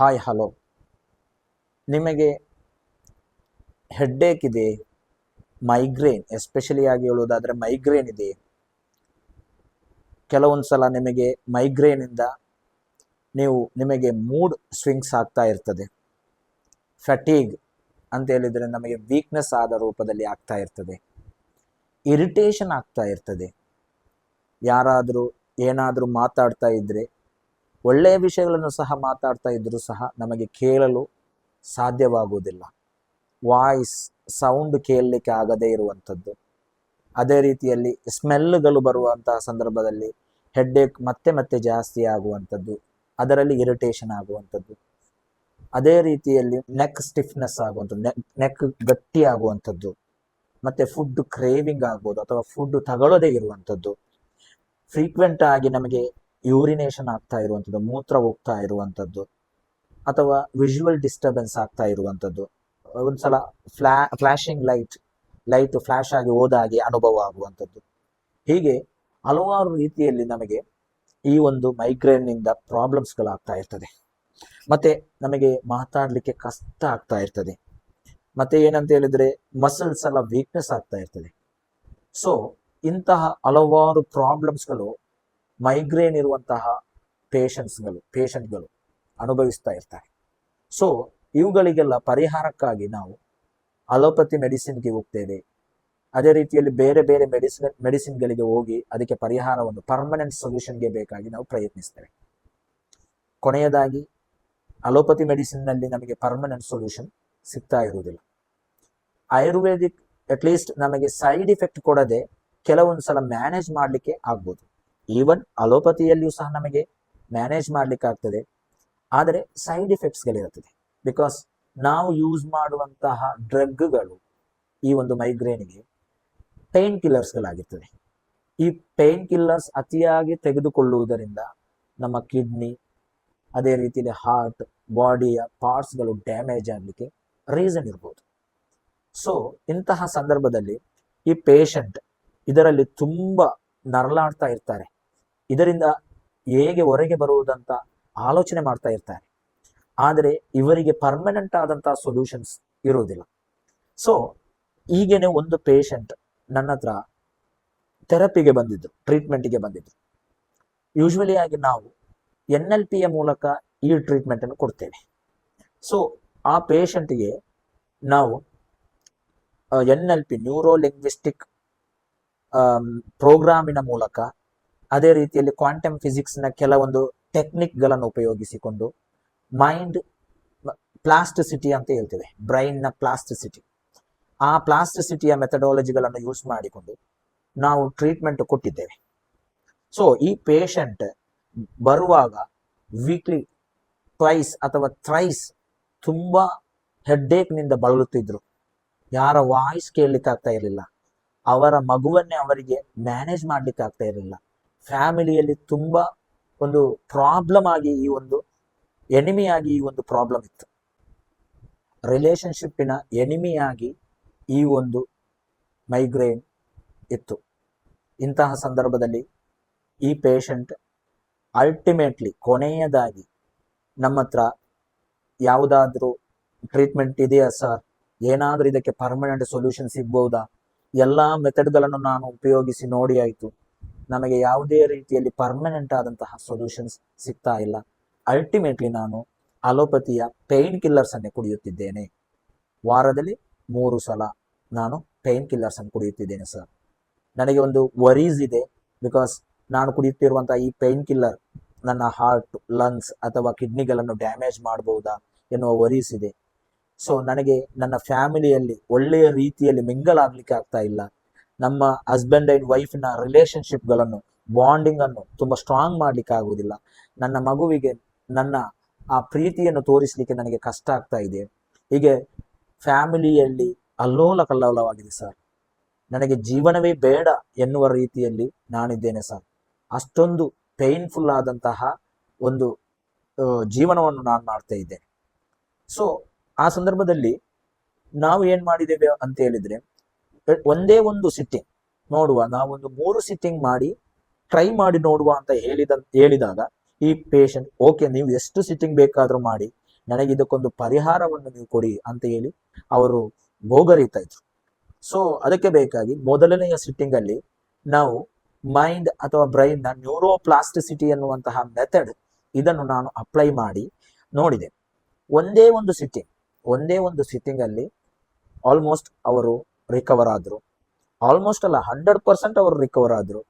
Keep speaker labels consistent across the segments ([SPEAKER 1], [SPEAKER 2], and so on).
[SPEAKER 1] Hi hello ನಿಮಗೆ headache ಇದೆ migraine especially ಆಗಿ ಹೇಳುವುದಾದ್ರೆ ಮೈಗ್ರೇನ್ ಇದೆ. ಕೆಲವೊಂದು ಸಲ ನಿಮಗೆ ಮೈಗ್ರೇನಿಂದ ನೀವು ನಿಮಗೆ ಮೂಡ್ ಸ್ವಿಂಗ್ಸ್ ಆಗ್ತಾ ಇರ್ತದೆ. ಫಟೀಗ್ ಅಂತ ಹೇಳಿದರೆ ನಮಗೆ ವೀಕ್ನೆಸ್ ಆದ ರೂಪದಲ್ಲಿ ಆಗ್ತಾ ಇರ್ತದೆ. ಇರಿಟೇಷನ್ ಆಗ್ತಾ ಇರ್ತದೆ. ಯಾರಾದರೂ ಏನಾದರೂ ಮಾತಾಡ್ತಾ ಇದ್ದರೆ ಒಳ್ಳೆಯ ವಿಷಯಗಳನ್ನು ಸಹ ಮಾತಾಡ್ತಾ ಇದ್ದರೂ ಸಹ ನಮಗೆ ಕೇಳಲು ಸಾಧ್ಯವಾಗುವುದಿಲ್ಲ. ವಾಯ್ಸ್, ಸೌಂಡ್ ಕೇಳಲಿಕ್ಕೆ ಆಗದೇ ಇರುವಂಥದ್ದು. ಅದೇ ರೀತಿಯಲ್ಲಿ ಸ್ಮೆಲ್ಗಳು ಬರುವಂತಹ ಸಂದರ್ಭದಲ್ಲಿ ಹೆಡ್ಡೇಕ್ ಮತ್ತೆ ಮತ್ತೆ ಜಾಸ್ತಿ ಆಗುವಂಥದ್ದು, ಅದರಲ್ಲಿ ಇರಿಟೇಷನ್ ಆಗುವಂಥದ್ದು. ಅದೇ ರೀತಿಯಲ್ಲಿ ನೆಕ್ ಸ್ಟಿಫ್ನೆಸ್ ಆಗುವಂಥದ್ದು ನೆಕ್ ನೆಕ್ ಗಟ್ಟಿ ಆಗುವಂಥದ್ದು, ಮತ್ತೆ ಫುಡ್ ಕ್ರೇವಿಂಗ್ ಆಗ್ಬೋದು, ಅಥವಾ ಫುಡ್ ತಗೊಳ್ಳೋದೇ ಇರುವಂಥದ್ದು. ಫ್ರೀಕ್ವೆಂಟ್ ಆಗಿ ನಮಗೆ ಯೂರಿನೇಷನ್ ಆಗ್ತಾ ಇರುವಂಥದ್ದು, ಮೂತ್ರ ಹೋಗ್ತಾ ಇರುವಂಥದ್ದು, ಅಥವಾ ವಿಜುವಲ್ ಡಿಸ್ಟರ್ಬೆನ್ಸ್ ಆಗ್ತಾ ಇರುವಂಥದ್ದು. ಒಂದ್ಸಲ ಫ್ಲಾ ಫ್ಲಾಶಿಂಗ್ ಲೈಟ್ ಲೈಟ್ ಫ್ಲಾಶ್ ಆಗಿ ಹೋದಾಗಿ ಅನುಭವ ಆಗುವಂಥದ್ದು. ಹೀಗೆ ಹಲವಾರು ರೀತಿಯಲ್ಲಿ ನಮಗೆ ಈ ಒಂದು ಮೈಗ್ರೇನ್ನಿಂದ ಪ್ರಾಬ್ಲಮ್ಸ್ಗಳಾಗ್ತಾ ಇರ್ತದೆ. ಮತ್ತೆ ನಮಗೆ ಮಾತಾಡಲಿಕ್ಕೆ ಕಷ್ಟ ಆಗ್ತಾ ಇರ್ತದೆ. ಮತ್ತೆ ಏನಂತ ಹೇಳಿದ್ರೆ ಮಸಲ್ಸ್ ಎಲ್ಲ ವೀಕ್ನೆಸ್ ಆಗ್ತಾ ಇರ್ತದೆ. ಸೊ ಇಂತಹ ಹಲವಾರು ಪ್ರಾಬ್ಲಮ್ಸ್ಗಳು ಮೈಗ್ರೇನ್ ಇರುವಂತಹ ಪೇಷಂಟ್ಸ್ಗಳು ಪೇಷಂಟ್ಗಳು ಅನುಭವಿಸ್ತಾ ಇರ್ತಾರೆ. ಸೊ ಇವುಗಳಿಗೆಲ್ಲ ಪರಿಹಾರಕ್ಕಾಗಿ ನಾವು ಅಲೋಪತಿ ಮೆಡಿಸಿನ್ಗೆ ಹೋಗ್ತೇವೆ. ಅದೇ ರೀತಿಯಲ್ಲಿ ಬೇರೆ ಬೇರೆ ಮೆಡಿಸಿನ್ ಮೆಡಿಸಿನ್ಗಳಿಗೆ ಹೋಗಿ ಅದಕ್ಕೆ ಪರಿಹಾರವನ್ನು ಪರ್ಮನೆಂಟ್ ಸೊಲ್ಯೂಷನ್ಗೆ ಬೇಕಾಗಿ ನಾವು ಪ್ರಯತ್ನಿಸ್ತೇವೆ. ಕೊನೆಯದಾಗಿ ಅಲೋಪತಿ ಮೆಡಿಸಿನ್ನಲ್ಲಿ ನಮಗೆ ಪರ್ಮನೆಂಟ್ ಸೊಲ್ಯೂಷನ್ ಸಿಗ್ತಾ ಇರುವುದಿಲ್ಲ. ಆಯುರ್ವೇದಿಕ್ ಅಟ್ಲೀಸ್ಟ್ ನಮಗೆ ಸೈಡ್ ಇಫೆಕ್ಟ್ ಕೊಡದೆ ಕೆಲವೊಂದು ಸಲ ಮ್ಯಾನೇಜ್ ಮಾಡಲಿಕ್ಕೆ ಆಗ್ಬೋದು. ಈವನ್ ಅಲೋಪತಿಯಲ್ಲಿಯೂ ಸಹ ನಮಗೆ ಮ್ಯಾನೇಜ್ ಮಾಡಲಿಕ್ಕೆ ಆಗ್ತದೆ ಆದರೆ ಸೈಡ್ ಇಫೆಕ್ಟ್ಸ್ಗಳಿರುತ್ತದೆ ಬಿಕಾಸ್ ನಾವು ಯೂಸ್ ಮಾಡುವಂತಹ ಡ್ರಗ್ಗಳು ಈ ಒಂದು ಮೈಗ್ರೇನ್ಗೆ ಪೇನ್ ಕಿಲ್ಲರ್ಸ್ಗಳಾಗಿರ್ತದೆ ಈ ಪೇನ್ ಕಿಲ್ಲರ್ಸ್ ಅತಿಯಾಗಿ ತೆಗೆದುಕೊಳ್ಳುವುದರಿಂದ ನಮ್ಮ ಕಿಡ್ನಿ ಅದೇ ರೀತಿಯಲ್ಲಿ ಹಾರ್ಟ್ ಬಾಡಿಯ ಪಾರ್ಟ್ಸ್ಗಳು ಡ್ಯಾಮೇಜ್ ಆಗಲಿಕ್ಕೆ ರೀಸನ್ ಇರ್ಬೋದು. ಸೊ ಇಂತಹ ಸಂದರ್ಭದಲ್ಲಿ ಈ ಪೇಷಂಟ್ ಇದರಲ್ಲಿ ತುಂಬ ನರಳಾಡ್ತಾ ಇರ್ತಾರೆ. ಇದರಿಂದ ಹೇಗೆ ಹೊರಗೆ ಬರುವುದಂತ ಆಲೋಚನೆ ಮಾಡ್ತಾ ಇರ್ತಾರೆ. ಆದರೆ ಇವರಿಗೆ ಪರ್ಮನೆಂಟ್ ಆದಂತಹ ಸೊಲ್ಯೂಷನ್ಸ್ ಇರುವುದಿಲ್ಲ. ಸೊ ಈಗೇನೆ ಒಂದು ಪೇಷಂಟ್ ನನ್ನ ಹತ್ರ ಥೆರಪಿಗೆ ಬಂದಿದ್ದು ಟ್ರೀಟ್ಮೆಂಟಿಗೆ ಬಂದಿದ್ದು. ಯೂಶ್ವಲಿ ಆಗಿ ನಾವು ಎನ್ ಎಲ್ ಪಿಯ ಮೂಲಕ ಈ ಟ್ರೀಟ್ಮೆಂಟ್ ಅನ್ನು ಕೊಡ್ತೇವೆ ಸೊ ಆ ಪೇಷಂಟ್ಗೆ ನಾವು N L P neuro linguistic ಪ್ರೋಗ್ರಾಮಿನ ಮೂಲಕ ಅದೇ ರೀತಿಯಲ್ಲಿ ಕ್ವಾಂಟಮ್ ಫಿಸಿಕ್ಸ್ನ ಕೆಲವೊಂದು ಟೆಕ್ನಿಕ್ಗಳನ್ನು ಉಪಯೋಗಿಸಿಕೊಂಡು ಮೈಂಡ್ ಪ್ಲಾಸ್ಟಿಸಿಟಿ ಅಂತ ಹೇಳ್ತೇವೆ. ಬ್ರೈನ್ನ ಪ್ಲಾಸ್ಟಿಸಿಟಿ ಆ ಪ್ಲಾಸ್ಟಿಸಿಟಿಯ ಮೆಥಡಾಲಜಿಗಳನ್ನು ಯೂಸ್ ಮಾಡಿಕೊಂಡು ನಾವು ಟ್ರೀಟ್ಮೆಂಟ್ ಕೊಟ್ಟಿದ್ದೇವೆ. ಸೊ ಈ ಪೇಷಂಟ್ ಬರುವಾಗ ವೀಕ್ಲಿ ಟ್ವೈಸ್ ಅಥವಾ ಥ್ರೈಸ್ ತುಂಬ ಹೆಡ್ಡೇಕ್ನಿಂದ ಬಳಲುತ್ತಿದ್ರು. ಯಾರ ವಾಯ್ಸ್ ಕೇಳಲಿಕ್ಕೆ ಆಗ್ತಾ ಇರಲಿಲ್ಲ. ಅವರ ಮಗುವನ್ನೇ ಅವರಿಗೆ ಮ್ಯಾನೇಜ್ ಮಾಡ್ಲಿಕ್ಕೆ ಆಗ್ತಾ ಇರಲಿಲ್ಲ. ಫ್ಯಾಮಿಲಿಯಲ್ಲಿ ತುಂಬ ಒಂದು ಪ್ರಾಬ್ಲಮ್ ಆಗಿ ಈ ಒಂದು ಎನಿಮಿಯಾಗಿ ಈ ಒಂದು ಪ್ರಾಬ್ಲಮ್ ಇತ್ತು. ರಿಲೇಶನ್ಶಿಪ್ಪಿನ ಎನಿಮಿಯಾಗಿ ಈ ಒಂದು ಮೈಗ್ರೇನ್ ಇತ್ತು. ಇಂತಹ ಸಂದರ್ಭದಲ್ಲಿ ಈ ಪೇಷಂಟ್ ಅಲ್ಟಿಮೇಟ್ಲಿ ಕೊನೆಯದಾಗಿ ನಮ್ಮ ಹತ್ರ ಯಾವುದಾದ್ರೂ ಟ್ರೀಟ್ಮೆಂಟ್ ಇದೆಯಾ ಸರ್? ಏನಾದರೂ ಇದಕ್ಕೆ ಪರ್ಮನೆಂಟ್ ಸೊಲ್ಯೂಷನ್ ಸಿಗ್ಬಹುದಾ ಎಲ್ಲ ಮೆಥಡ್ಗಳನ್ನು ನಾನು ಉಪಯೋಗಿಸಿ ನೋಡಿ ಆಯಿತು. ನಮಗೆ ಯಾವುದೇ ರೀತಿಯಲ್ಲಿ ಪರ್ಮನೆಂಟ್ ಆದಂತಹ ಸೊಲ್ಯೂಷನ್ಸ್ ಸಿಗ್ತಾ ಇಲ್ಲ. ಅಲ್ಟಿಮೇಟ್ಲಿ ನಾನು ಅಲೋಪತಿಯ ಪೇಯ್ನ್ ಕಿಲ್ಲರ್ಸ್ ಅನ್ನೇ ಕುಡಿಯುತ್ತಿದ್ದೇನೆ. ವಾರದಲ್ಲಿ ಮೂರು ಸಲ ನಾನು ಪೇಯ್ನ್ ಕಿಲ್ಲರ್ಸ್ ಅನ್ನು ಕುಡಿಯುತ್ತಿದ್ದೇನೆ ಸರ್ ನನಗೆ ಒಂದು ವರೀಸ್ ಇದೆ ಬಿಕಾಸ್ ನಾನು ಕುಡಿಯುತ್ತಿರುವಂತಹ ಈ ಪೇಯ್ನ್ ಕಿಲ್ಲರ್ ನನ್ನ ಹಾರ್ಟ್ ಲಂಗ್ಸ್ ಅಥವಾ ಕಿಡ್ನಿಗಳನ್ನು ಡ್ಯಾಮೇಜ್ ಮಾಡಬಹುದಾ ಎನ್ನುವ ವರೀಸ್ ಇದೆ. ಸೊ ನನಗೆ ನನ್ನ ಫ್ಯಾಮಿಲಿಯಲ್ಲಿ ಒಳ್ಳೆಯ ರೀತಿಯಲ್ಲಿ ಮಿಂಗಲ್ ಆಗ್ಲಿಕ್ಕೆ ಆಗ್ತಾ ಇಲ್ಲ. ನಮ್ಮ ಹಸ್ಬೆಂಡ್ ಅಂಡ್ ವೈಫ್ನ ರಿಲೇಶನ್ಶಿಪ್ಗಳನ್ನು ಬಾಂಡಿಂಗ್ ಅನ್ನು ತುಂಬ ಸ್ಟ್ರಾಂಗ್ ಮಾಡ್ಲಿಕ್ಕೆ ಆಗುವುದಿಲ್ಲ. ನನ್ನ ಮಗುವಿಗೆ ನನ್ನ ಆ ಪ್ರೀತಿಯನ್ನು ತೋರಿಸಲಿಕ್ಕೆ ನನಗೆ ಕಷ್ಟ ಆಗ್ತಾ ಇದೆ. ಹೀಗೆ ಫ್ಯಾಮಿಲಿಯಲ್ಲಿ ಅಲ್ಲೋಲ ಕಲ್ಲೋಲವಾಗಿದೆ ಸರ್ ನನಗೆ ಜೀವನವೇ ಬೇಡ ಎನ್ನುವ ರೀತಿಯಲ್ಲಿ ನಾನಿದ್ದೇನೆ ಸರ್ ಅಷ್ಟೊಂದು ಪೇನ್ಫುಲ್ ಆದಂತಹ ಒಂದು ಜೀವನವನ್ನು ನಾನು ಮಾಡ್ತಾ ಇದ್ದೇನೆ. ಸೊ ಆ ಸಂದರ್ಭದಲ್ಲಿ ನಾವು ಏನ್ ಮಾಡಿದ್ದೇವೆ ಅಂತ ಹೇಳಿದ್ರೆ ಒಂದೇ ಒಂದು ಸಿಟ್ಟಿಂಗ್ ನೋಡುವ, ನಾವೊಂದು ಮೂರು ಸಿಟ್ಟಿಂಗ್ ಮಾಡಿ ಟ್ರೈ ಮಾಡಿ ನೋಡುವ ಅಂತ ಹೇಳಿದ ಹೇಳಿದಾಗ, ಈ ಪೇಷಂಟ್ ಓಕೆ ನೀವು ಎಷ್ಟು ಸಿಟ್ಟಿಂಗ್ ಬೇಕಾದ್ರೂ ಮಾಡಿ, ನನಗೆ ಇದಕ್ಕೊಂದು ಪರಿಹಾರವನ್ನು ನೀವು ಕೊಡಿ ಅಂತ ಹೇಳಿ ಅವರು ಗೋಗರಿತಾ ಇದ್ರು. ಸೊ ಅದಕ್ಕೆ ಬೇಕಾಗಿ ಮೊದಲನೆಯ ಸಿಟ್ಟಿಂಗ್ ಅಲ್ಲಿ ನಾವು ಮೈಂಡ್ ಅಥವಾ ಬ್ರೈನ್ನ ನ್ಯೂರೋಪ್ಲಾಸ್ಟಿಸಿಟಿ ಎನ್ನುವಂತಹ ಮೆಥಡ್ ಇದನ್ನು ನಾನು ಅಪ್ಲೈ ಮಾಡಿ ನೋಡಿದೆ. ಒಂದೇ ಒಂದು ಸಿಟ್ಟಿಂಗ್ ಒಂದೇ ಒಂದು ಸಿಟ್ಟಿಂಗ್ ಅಲ್ಲಿ ಆಲ್ಮೋಸ್ಟ್ ಅವರು ರಿಕವರ್ ಆದರು. ಆಲ್ಮೋಸ್ಟ್ ಅಲ್ಲ ಹಂಡ್ರೆಡ್ ಪರ್ಸೆಂಟ್ ಅವರು ರಿಕವರ್ ಆದ್ರು.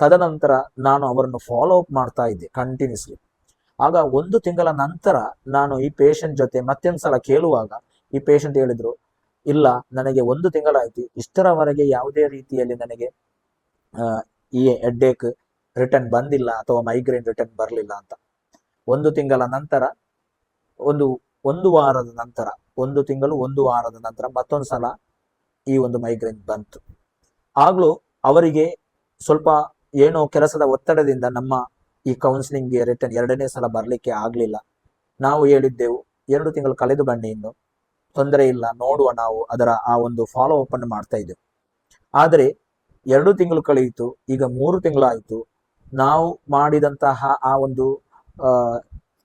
[SPEAKER 1] ತದನಂತರ ನಾನು ಅವರನ್ನು ಫಾಲೋ ಅಪ್ ಮಾಡ್ತಾ ಇದ್ದೆ ಕಂಟಿನ್ಯೂಸ್ಲಿ ಆಗ ಒಂದು ತಿಂಗಳ ನಂತರ ನಾನು ಈ ಪೇಷಂಟ್ ಜೊತೆ ಮತ್ತೊಂದು ಸಲ ಕೇಳುವಾಗ ಈ ಪೇಷಂಟ್ ಹೇಳಿದ್ರು, ಇಲ್ಲ, ನನಗೆ ಒಂದು ತಿಂಗಳಾಯ್ತು ಇಷ್ಟರವರೆಗೆ ಯಾವುದೇ ರೀತಿಯಲ್ಲಿ ನನಗೆ ಈ ಹೆಡ್ಡೇಕ್ ರಿಟರ್ನ್ ಬಂದಿಲ್ಲ ಅಥವಾ ಮೈಗ್ರೇನ್ ರಿಟರ್ನ್ ಬರಲಿಲ್ಲ ಅಂತ. ಒಂದು ತಿಂಗಳ ನಂತರ, ಒಂದು ಒಂದು ವಾರದ ನಂತರ, ಒಂದು ತಿಂಗಳು ಒಂದು ವಾರದ ನಂತರ ಮತ್ತೊಂದು ಸಲ ಈ ಒಂದು ಮೈಗ್ರೇನ್ ಬಂತು. ಆಗಲೂ ಅವರಿಗೆ ಸ್ವಲ್ಪ ಏನೋ ಕೆಲಸದ ಒತ್ತಡದಿಂದ ನಮ್ಮ ಈ ಕೌನ್ಸಿಲಿಂಗ್ಗೆ ರಿಟರ್ನ್ ಎರಡನೇ ಸಲ ಬರಲಿಕ್ಕೆ ಆಗಲಿಲ್ಲ. ನಾವು ಹೇಳಿದ್ದೆವು, ಎರಡು ತಿಂಗಳು ಕಳೆದು ಬನ್ನಿ ಇನ್ನು. ತೊಂದರೆ ಇಲ್ಲ, ನೋಡುವ ನಾವು ಅದರ ಆ ಒಂದು ಫಾಲೋ ಅಪ್ ಅನ್ನು ಮಾಡ್ತಾ ಇದ್ದೆವು. ಆದರೆ ಎರಡು ತಿಂಗಳು ಕಳೆಯಿತು, ಈಗ ಮೂರು ತಿಂಗಳಾಯಿತು. ನಾವು ಮಾಡಿದಂತಹ ಆ ಒಂದು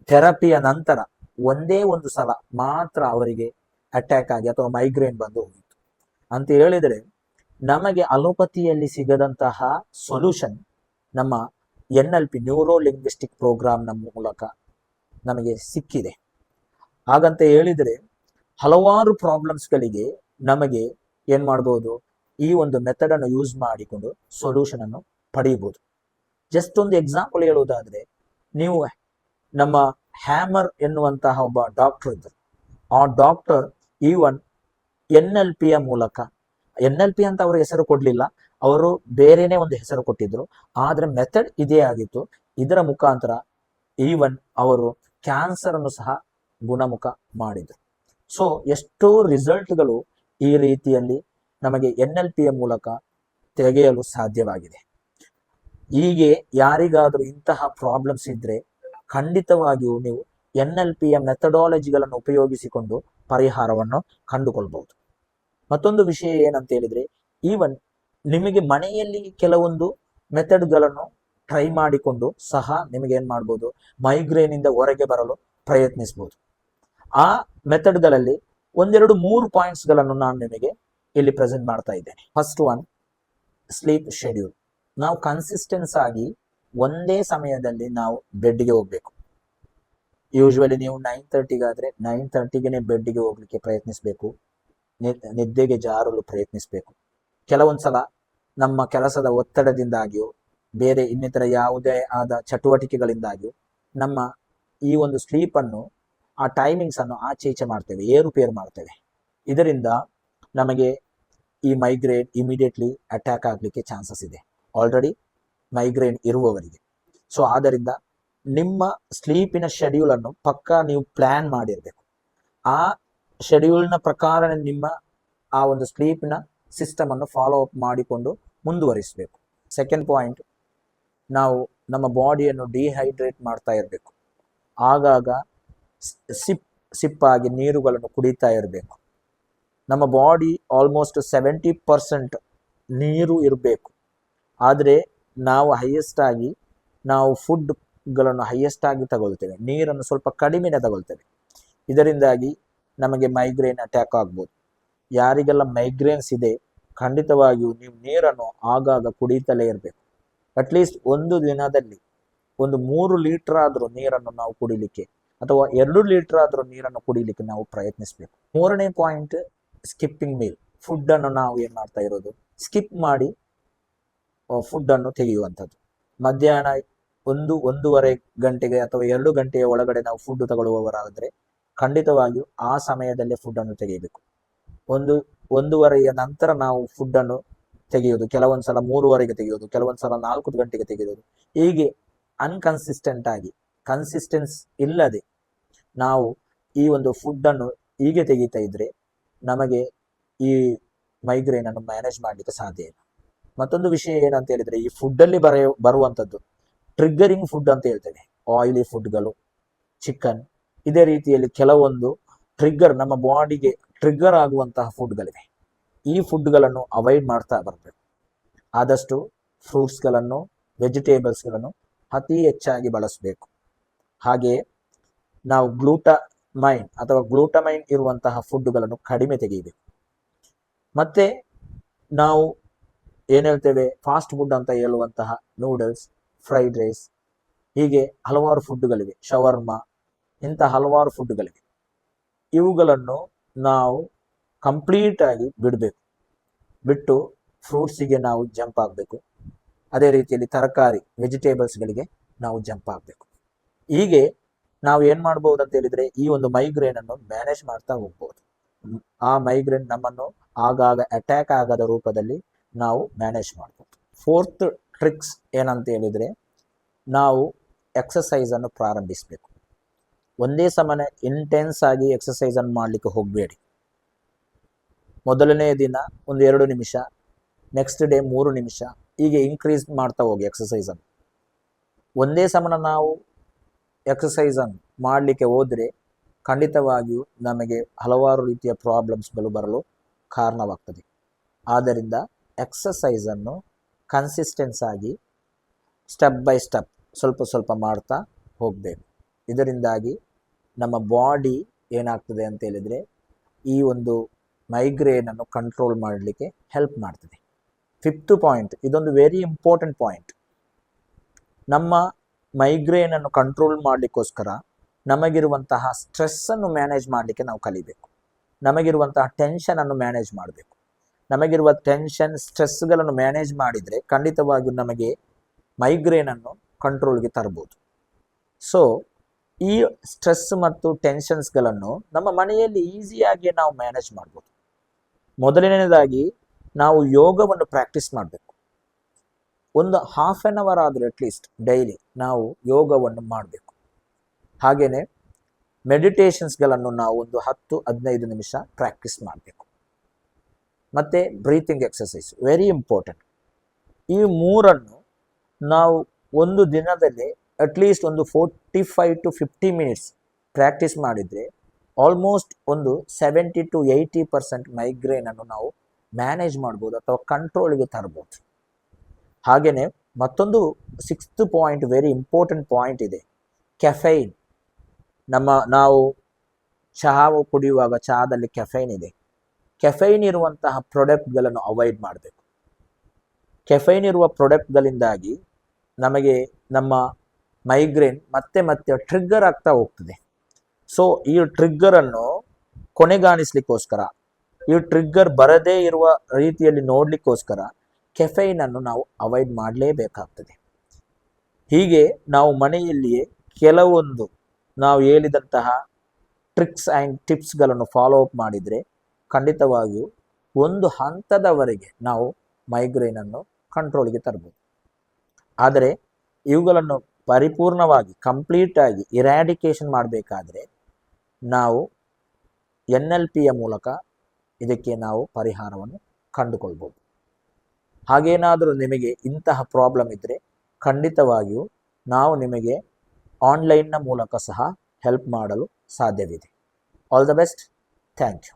[SPEAKER 1] ಥೆರಪಿಯ ನಂತರ ಒಂದೇ ಒಂದು ಸಲ ಮಾತ್ರ ಅವರಿಗೆ ಅಟ್ಯಾಕ್ ಆಗಿ ಅಥವಾ ಮೈಗ್ರೇನ್ ಬಂದು ಹೋಗಿತ್ತು. ಅಂತ ಹೇಳಿದರೆ, ನಮಗೆ ಅಲೋಪತಿಯಲ್ಲಿ ಸಿಗದಂತಹ ಸೊಲ್ಯೂಷನ್ ನಮ್ಮ N L P neuro linguistic ಪ್ರೋಗ್ರಾಮ್ನ ಮೂಲಕ ನಮಗೆ ಸಿಕ್ಕಿದೆ. ಹಾಗಂತ ಹೇಳಿದರೆ, ಹಲವಾರು ಪ್ರಾಬ್ಲಮ್ಸ್ಗಳಿಗೆ ನಮಗೆ ಏನ್ ಮಾಡ್ಬೋದು, ಈ ಒಂದು ಮೆಥಡ್ ಅನ್ನು ಯೂಸ್ ಮಾಡಿಕೊಂಡು ಸೊಲ್ಯೂಷನ್ ಅನ್ನು ಪಡೆಯಬಹುದು. ಜಸ್ಟ್ ಒಂದು ಎಕ್ಸಾಂಪಲ್ ಹೇಳುವುದಾದ್ರೆ, ನೀವು ನಮ್ಮ ಹ್ಯಾಮರ್ ಎನ್ನುವಂತಹ ಒಬ್ಬ ಡಾಕ್ಟರ್ ಇದ್ದರು. ಆ ಡಾಕ್ಟರ್ ಈವನ್ ಎನ್ ಎಲ್ ಪಿಯ ಮೂಲಕ. ಎನ್ ಎಲ್ ಪಿ ಅಂತ ಅವರು ಹೆಸರು ಕೊಡ್ಲಿಲ್ಲ. ಅವರು ಬೇರೆನೆ ಒಂದು ಹೆಸರು ಕೊಟ್ಟಿದ್ರು. ಆದ್ರೆ ಮೆಥಡ್ ಇದೇ ಆಗಿತ್ತು. ಇದರ ಮುಖಾಂತರ ಈವನ್ ಅವರು ಕ್ಯಾನ್ಸರ್ ಅನ್ನು ಸಹ ಗುಣಮುಖ ಮಾಡಿದ್ರು. ಸೊ ಎಷ್ಟೋ ರಿಸಲ್ಟ್ಗಳು ಈ ರೀತಿಯಲ್ಲಿ ನಮಗೆ ಎನ್ ಎಲ್ ಪಿಯ ಮೂಲಕ ತೆಗೆಯಲು ಸಾಧ್ಯವಾಗಿದೆ. ಹೀಗೆ ಯಾರಿಗಾದರೂ ಇಂತಹ ಪ್ರಾಬ್ಲಮ್ಸ್ ಇದ್ರೆ ಖಂಡಿತವಾಗಿಯೂ ನೀವು ಎನ್ ಎಲ್ ಪಿಯ ಮೆಥಡಾಲಜಿಗಳನ್ನು ಉಪಯೋಗಿಸಿಕೊಂಡು ಪರಿಹಾರವನ್ನು ಕಂಡುಕೊಳ್ಬಹುದು. ಮತ್ತೊಂದು ವಿಷಯ ಏನಂತ ಹೇಳಿದ್ರೆ ಈವನ್ ನಿಮಗೆ ಮನೆಯಲ್ಲಿ ಕೆಲವೊಂದು ಮೆಥಡ್ಗಳನ್ನು ಟ್ರೈ ಮಾಡಿಕೊಂಡು ಸಹ ನಿಮಗೆ ಏನ್ ಮಾಡ್ಬೋದು ಮೈಗ್ರೇನ್ ಇಂದ ಹೊರಗೆ ಬರಲು ಪ್ರಯತ್ನಿಸಬಹುದು ಆ ಮೆಥಡ್ಗಳಲ್ಲಿ ಒಂದೆರಡು ಮೂರು ಪಾಯಿಂಟ್ಸ್ಗಳನ್ನು ನಾನು ನಿಮಗೆ ಇಲ್ಲಿ ಪ್ರೆಸೆಂಟ್ ಮಾಡ್ತಾ ಇದ್ದೇನೆ. ಫಸ್ಟ್ ಒನ್ ಸ್ಲೀಪ್ ಶೆಡ್ಯೂಲ್ ನಾವು ಕನ್ಸಿಸ್ಟೆನ್ಸ್ ಆಗಿ ಒಂದೇ ಸಮಯದಲ್ಲಿ ನಾವು ಬೆಡ್ಗೆ ಹೋಗ್ಬೇಕು. ಯೂಶ್ವಲಿ ನೀವು ನೈನ್ ತರ್ಟಿಗಾದ್ರೆ ನೈನ್ ತರ್ಟಿಗೆ ಬೆಡ್ಗೆ ಹೋಗ್ಲಿಕ್ಕೆ ಪ್ರಯತ್ನಿಸಬೇಕು. ನಿದ್ದೆಗೆ ಜಾರಲು ಪ್ರಯತ್ನಿಸಬೇಕು. ಕೆಲವೊಂದ್ಸಲ ನಮ್ಮ ಕೆಲಸದ ಒತ್ತಡದಿಂದಾಗಿಯೋ, ಬೇರೆ ಇನ್ನಿತರ ಯಾವುದೇ ಆದ ಚಟುವಟಿಕೆಗಳಿಂದಾಗಿಯೋ, ನಮ್ಮ ಈ ಒಂದು ಸ್ಲೀಪ್ ಅನ್ನು, ಆ ಟೈಮಿಂಗ್ಸ್ ಅನ್ನು ಆಚೆ ಈಚೆ ಮಾಡ್ತೇವೆ ಏರುಪೇರು ಮಾಡ್ತೇವೆ. ಇದರಿಂದ ನಮಗೆ ಈ ಮೈಗ್ರೇನ್ ಇಮಿಡಿಯೇಟ್ಲಿ ಅಟ್ಯಾಕ್ ಆಗಲಿಕ್ಕೆ ಚಾನ್ಸಸ್ ಇದೆ. ಆಲ್ರೆಡಿ ಮೈಗ್ರೇನ್ ಇರುವವರಿಗೆ. ಸೊ ಆದ್ದರಿಂದ ನಿಮ್ಮ ಸ್ಲೀಪಿನ ಶೆಡ್ಯೂಲ್ ಅನ್ನು ಪಕ್ಕಾ ನೀವು ಪ್ಲಾನ್ ಮಾಡಿರಬೇಕು. ಆ ಶೆಡ್ಯೂಲ್ನ ಪ್ರಕಾರ ನಿಮ್ಮ ಆ ಒಂದು ಸ್ಲೀಪಿನ ಸಿಸ್ಟಮ್ ಅನ್ನು ಫಾಲೋ ಅಪ್ ಮಾಡಿಕೊಂಡು ಮುಂದುವರಿಸಬೇಕು. ಸೆಕೆಂಡ್ ಪಾಯಿಂಟ್ ನಾವು ನಮ್ಮ ಬಾಡಿಯನ್ನು ಡಿಹೈಡ್ರೇಟ್ ಮಾಡ್ತಾ ಇರಬೇಕು. ಆಗಾಗ ಸಿಪ್ ಸಿಪ್ಪಾಗಿ ನೀರುಗಳನ್ನು ಕುಡಿತಾ ಇರಬೇಕು. ನಮ್ಮ ಬಾಡಿ ಆಲ್ಮೋಸ್ಟ್ ಸೆವೆಂಟಿ ಪರ್ಸೆಂಟ್ ನೀರು ಇರಬೇಕು. ಆದರೆ ನಾವು ಹೈಯೆಸ್ಟ್ ಆಗಿ ನಾವು ಫುಡ್ಗಳನ್ನು ಹೈಯೆಸ್ಟ್ ಆಗಿ ತಗೊಳ್ತೇವೆ. ನೀರನ್ನು ಸ್ವಲ್ಪ ಕಡಿಮೆನೆ ತಗೊಳ್ತೇವೆ. ಇದರಿಂದಾಗಿ ನಮಗೆ ಮೈಗ್ರೇನ್ ಅಟ್ಯಾಕ್ ಆಗ್ಬೋದು. ಯಾರಿಗೆಲ್ಲ ಮೈಗ್ರೇನ್ಸ್ ಇದೆ, ಖಂಡಿತವಾಗಿಯೂ ನೀವು ನೀರನ್ನು ಆಗಾಗ ಕುಡಿತಲೇ ಇರಬೇಕು. ಅಟ್ಲೀಸ್ಟ್ ಒಂದು ದಿನದಲ್ಲಿ ಒಂದು ಮೂರು ಲೀಟರ್ ಆದರೂ ನೀರನ್ನು ನಾವು ಕುಡಿಲಿಕ್ಕೆ ಅಥವಾ ಎರಡು ಲೀಟರ್ ಆದರೂ ನೀರನ್ನು ಕುಡಿಲಿಕ್ಕೆ ನಾವು ಪ್ರಯತ್ನಿಸಬೇಕು. ಮೂರನೇ ಪಾಯಿಂಟ್ ಸ್ಕಿಪ್ಪಿಂಗ್ ಮೀಲ್ ಫುಡ್ ಅನ್ನು ನಾವು ಏನು ಮಾಡ್ತಾ ಇರೋದು? ಸ್ಕಿಪ್ ಮಾಡಿ ಫುಡ್ ಅನ್ನು ತೆಗೆಯುವಂಥದ್ದು. ಮಧ್ಯಾಹ್ನ ಒಂದು ಒಂದೂವರೆ ಗಂಟೆಗೆ ಅಥವಾ ಎರಡು ಗಂಟೆಯ ಒಳಗಡೆ ನಾವು ಫುಡ್ ತಗೊಳ್ಳುವವರಾದರೆ ಖಂಡಿತವಾಗಿಯೂ ಆ ಸಮಯದಲ್ಲೇ ಫುಡ್ ಅನ್ನು ತೆಗೆಯಬೇಕು. ಒಂದು ಒಂದೂವರೆಯ ನಂತರ ನಾವು ಫುಡ್ ಅನ್ನು ತೆಗೆಯೋದು ಕೆಲವೊಂದ್ಸಲ ಮೂರುವರೆಗೆ ತೆಗೆಯೋದು ಕೆಲವೊಂದ್ಸಲ ನಾಲ್ಕು ಗಂಟೆಗೆ ತೆಗೆಯೋದು ಹೀಗೆ ಅನ್ಕನ್ಸಿಸ್ಟೆಂಟ್ ಆಗಿ ಕನ್ಸಿಸ್ಟೆನ್ಸ್ ಇಲ್ಲದೆ ನಾವು ಈ ಒಂದು ಫುಡ್ ಅನ್ನು ಹೀಗೆ ತೆಗೀತಾ ಇದ್ರೆ ನಮಗೆ ಈ ಮೈಗ್ರೇನ್ ಅನ್ನು ಮ್ಯಾನೇಜ್ ಮಾಡಲಿಕ್ಕೆ ಸಾಧ್ಯ ಇಲ್ಲ. ಮತ್ತೊಂದು ವಿಷಯ ಏನಂತ ಹೇಳಿದ್ರೆ ಈ ಫುಡ್ ಅಲ್ಲಿ ಬರೆಯ, ಬರುವಂತದ್ದು ಟ್ರಿಗ್ಗರಿಂಗ್ ಫುಡ್ ಅಂತ ಹೇಳ್ತೇವೆ ಆಯಿಲಿ ಫುಡ್ಗಳು ಚಿಕನ್ ಇದೇ ರೀತಿಯಲ್ಲಿ ಕೆಲವೊಂದು ಟ್ರಿಗ್ಗರ್ ನಮ್ಮ ಬಾಡಿಗೆ ಟ್ರಿಗ್ಗರ್ ಆಗುವಂತಹ ಫುಡ್ಗಳಿವೆ ಈ ಫುಡ್ಗಳನ್ನು ಅವಾಯ್ಡ್ ಮಾಡ್ತಾ ಬರಬೇಕು. ಆದಷ್ಟು ಫ್ರೂಟ್ಸ್ಗಳನ್ನು ವೆಜಿಟೇಬಲ್ಸ್ಗಳನ್ನು ಅತಿ ಹೆಚ್ಚಾಗಿ ಬಳಸಬೇಕು. ಹಾಗೆಯೇ ನಾವು ಗ್ಲೂಟ ಮೈನ್ ಅಥವಾ ಗ್ಲೂಟಮೈನ್ ಇರುವಂತಹ ಫುಡ್ಗಳನ್ನು ಕಡಿಮೆ ತೆಗೆಯಬೇಕು. ಮತ್ತೆ ನಾವು ಏನು ಹೇಳ್ತೇವೆ? ಫಾಸ್ಟ್ ಫುಡ್ ಅಂತ ಹೇಳುವಂತಹ ನೂಡಲ್ಸ್ ಫ್ರೈಡ್ ರೈಸ್ ಹೀಗೆ ಹಲವಾರು ಫುಡ್ಗಳಿವೆ ಶವರ್ಮ, ಇಂಥ ಹಲವಾರು ಫುಡ್ಗಳಿವೆ ಇವುಗಳನ್ನು ನಾವು ಕಂಪ್ಲೀಟ್ ಆಗಿ ಬಿಡಬೇಕು. ಬಿಟ್ಟು ಫ್ರೂಟ್ಸಿಗೆ ನಾವು ಜಂಪ್ ಆಗಬೇಕು. ಅದೇ ರೀತಿಯಲ್ಲಿ ತರಕಾರಿ ವೆಜಿಟೇಬಲ್ಸ್ಗಳಿಗೆ ನಾವು ಜಂಪ್ ಆಗಬೇಕು. ಹೀಗೆ ನಾವು ಏನು ಮಾಡ್ಬೋದು ಅಂತ ಹೇಳಿದ್ರೆ ಈ ಒಂದು ಮೈಗ್ರೇನ್ ಅನ್ನು ಮ್ಯಾನೇಜ್ ಮಾಡ್ತಾ ಹೋಗ್ಬೋದು. ಆ ಮೈಗ್ರೇನ್ ನಮ್ಮನ್ನು ಆಗಾಗ ಅಟ್ಯಾಕ್ ಆಗದ ರೂಪದಲ್ಲಿ ನಾವು ಮ್ಯಾನೇಜ್ ಮಾಡ್ಬೋದು. ಫೋರ್ತ್ ಟ್ರಿಕ್ಸ್ ಏನಂತ ಹೇಳಿದರೆ ನಾವು ಎಕ್ಸಸೈಸನ್ನು ಪ್ರಾರಂಭಿಸಬೇಕು. ಒಂದೇ ಸಮನೆ ಇಂಟೆನ್ಸ್ ಆಗಿ ಎಕ್ಸಸೈಸನ್ನು ಮಾಡಲಿಕ್ಕೆ ಹೋಗಬೇಡಿ. ಮೊದಲನೇ ದಿನ ಒಂದು ಎರಡು ನಿಮಿಷ ನೆಕ್ಸ್ಟ್ ಡೇ ಮೂರು ನಿಮಿಷ, ಹೀಗೆ ಇನ್ಕ್ರೀಸ್ ಮಾಡ್ತಾ ಹೋಗಿ ಎಕ್ಸಸೈಸನ್ನು ಒಂದೇ ಸಮನ ನಾವು ಎಕ್ಸಸೈಸನ್ನು ಮಾಡಲಿಕ್ಕೆ ಹೋದರೆ ಖಂಡಿತವಾಗಿಯೂ ನಮಗೆ ಹಲವಾರು ರೀತಿಯ ಪ್ರಾಬ್ಲಮ್ಸ್ಗಳು ಬರಲು ಕಾರಣವಾಗ್ತದೆ. ಆದ್ದರಿಂದ ಎಕ್ಸಸೈಸ್ ಅನ್ನು ಕನ್ಸಿಸ್ಟೆನ್ಸ್ ಆಗಿ ಸ್ಟೆಪ್ ಬೈ ಸ್ಟೆಪ್ ಸ್ವಲ್ಪ ಸ್ವಲ್ಪ ಮಾಡ್ತಾ ಹೋಗಬೇಕು. ಇದರಿಂದಾಗಿ ನಮ್ಮ ಬಾಡಿ ಏನಾಗ್ತದೆ ಅಂತ ಹೇಳಿದರೆ, ಈ ಒಂದು ಮೈಗ್ರೇನನ್ನು ಕಂಟ್ರೋಲ್ ಮಾಡಲಿಕ್ಕೆ ಹೆಲ್ಪ್ ಮಾಡ್ತದೆ. ಫಿಫ್ತ್ ಪಾಯಿಂಟ್ ಇದೊಂದು ವೆರಿ ಇಂಪಾರ್ಟೆಂಟ್ ಪಾಯಿಂಟ್ ನಮ್ಮ ಮೈಗ್ರೇನನ್ನು ಕಂಟ್ರೋಲ್ ಮಾಡಲಿಕ್ಕೋಸ್ಕರ ನಮಗಿರುವಂತಹ ಸ್ಟ್ರೆಸ್ಸನ್ನು ಮ್ಯಾನೇಜ್ ಮಾಡಲಿಕ್ಕೆ ನಾವು ಕಲಿಬೇಕು. ನಮಗಿರುವಂತಹ ಟೆನ್ಷನನ್ನು ಮ್ಯಾನೇಜ್ ಮಾಡಬೇಕು. ನಮಗಿರುವ ಟೆನ್ಷನ್ ಸ್ಟ್ರೆಸ್ಗಳನ್ನು ಮ್ಯಾನೇಜ್ ಮಾಡಿದರೆ ಖಂಡಿತವಾಗಿಯೂ ನಮಗೆ ಮೈಗ್ರೇನನ್ನು ಕಂಟ್ರೋಲ್ಗೆ ತರ್ಬೋದು. ಸೊ ಈ ಸ್ಟ್ರೆಸ್ ಮತ್ತು ಟೆನ್ಷನ್ಸ್ಗಳನ್ನು ನಮ್ಮ ಮನೆಯಲ್ಲಿ ಈಸಿಯಾಗಿ ನಾವು ಮ್ಯಾನೇಜ್ ಮಾಡ್ಬೋದು. ಮೊದಲನೇದಾಗಿ ನಾವು ಯೋಗವನ್ನು ಪ್ರಾಕ್ಟೀಸ್ ಮಾಡಬೇಕು. ಒಂದು ಹಾಫ್ ಆನ್ ಅವರ್ ಆದರೂ ಅಟ್ಲೀಸ್ಟ್ ಡೈಲಿ ನಾವು ಯೋಗವನ್ನು ಮಾಡಬೇಕು. ಹಾಗೆಯೇ ಮೆಡಿಟೇಷನ್ಸ್ಗಳನ್ನು ನಾವು ಒಂದು ಹತ್ತು ಹದಿನೈದು ನಿಮಿಷ ಪ್ರಾಕ್ಟೀಸ್ ಮಾಡಬೇಕು. ಮತ್ತು ಬ್ರೀತಿಂಗ್ ಎಕ್ಸಸೈಸ್ ವೆರಿ ಇಂಪಾರ್ಟೆಂಟ್ ಈ ಮೂರನ್ನು ನಾವು ಒಂದು ದಿನದಲ್ಲಿ ಅಟ್ಲೀಸ್ಟ್ ಒಂದು forty five to fifty minutes practice ಮಾಡಿದರೆ ಆಲ್ಮೋಸ್ಟ್ ಒಂದು ಸೆವೆಂಟಿ ಟು ಏಯ್ಟಿ ಪರ್ಸೆಂಟ್ ಮೈಗ್ರೇನನ್ನು ನಾವು ಮ್ಯಾನೇಜ್ ಮಾಡ್ಬೋದು ಅಥವಾ ಕಂಟ್ರೋಲ್ಗೆ ತರ್ಬೋದು. ಹಾಗೆಯೇ ಮತ್ತೊಂದು sixth point very important point ಇದೆ. ಕೆಫೈನ್ ನಮ್ಮ ನಾವು ಚಹಾ ಕುಡಿಯುವಾಗ ಚಹಾದಲ್ಲಿ ಕೆಫೈನ್ ಇದೆ. ಕೆಫೈನ್ ಇರುವಂತಹ ಪ್ರಾಡಕ್ಟ್ಗಳನ್ನು ಅವಾಯ್ಡ್ ಮಾಡಬೇಕು. ಕೆಫೈನ್ ಇರುವ ಪ್ರಾಡಕ್ಟ್ಗಳಿಂದಾಗಿ ನಮಗೆ ನಮ್ಮ ಮೈಗ್ರೇನ್ ಮತ್ತೆ ಮತ್ತೆ ಟ್ರಿಗ್ಗರ್ ಆಗ್ತಾ ಹೋಗ್ತದೆ. ಸೊ ಈ ಟ್ರಿಗ್ಗರನ್ನು ಕೊನೆಗಾಣಿಸ್ಲಿಕ್ಕೋಸ್ಕರ, ಈ ಟ್ರಿಗ್ಗರ್ ಬರದೇ ಇರುವ ರೀತಿಯಲ್ಲಿ ನೋಡಲಿಕ್ಕೋಸ್ಕರ ಕೆಫೈನನ್ನು ನಾವು ಅವಾಯ್ಡ್ ಮಾಡಲೇಬೇಕಾಗ್ತದೆ. ಹೀಗೆ ನಾವು ಮನೆಯಲ್ಲಿಯೇ ಕೆಲವೊಂದು ನಾವು ಹೇಳಿದಂತಹ ಟ್ರಿಕ್ಸ್ ಆ್ಯಂಡ್ ಟಿಪ್ಸ್ಗಳನ್ನು ಫಾಲೋ ಅಪ್ ಮಾಡಿದರೆ ಖಂಡಿತವಾಗಿಯೂ ಒಂದು ಹಂತದವರೆಗೆ ನಾವು ಮೈಗ್ರೇನನ್ನು ಕಂಟ್ರೋಲ್ಗೆ ತರಬಹುದು ಆದರೆ ಇವುಗಳನ್ನು ಪರಿಪೂರ್ಣವಾಗಿ ಕಂಪ್ಲೀಟಾಗಿ ಇರ್ಯಾಡಿಕೇಷನ್ ಮಾಡಬೇಕಾದ್ರೆ ನಾವು ಎನ್ ಎಲ್ ಪಿಯ ಮೂಲಕ ಇದಕ್ಕೆ ನಾವು ಪರಿಹಾರವನ್ನು ಕಂಡುಕೊಳ್ಬೋದು. ಹಾಗೇನಾದರೂ ನಿಮಗೆ ಇಂತಹ ಪ್ರಾಬ್ಲಮ್ ಇದ್ದರೆ ಖಂಡಿತವಾಗಿಯೂ ನಾವು ನಿಮಗೆ ಆನ್ಲೈನ್ನ ಮೂಲಕ ಸಹ ಹೆಲ್ಪ್ ಮಾಡಲು ಸಾಧ್ಯವಿದೆ. All the best thank you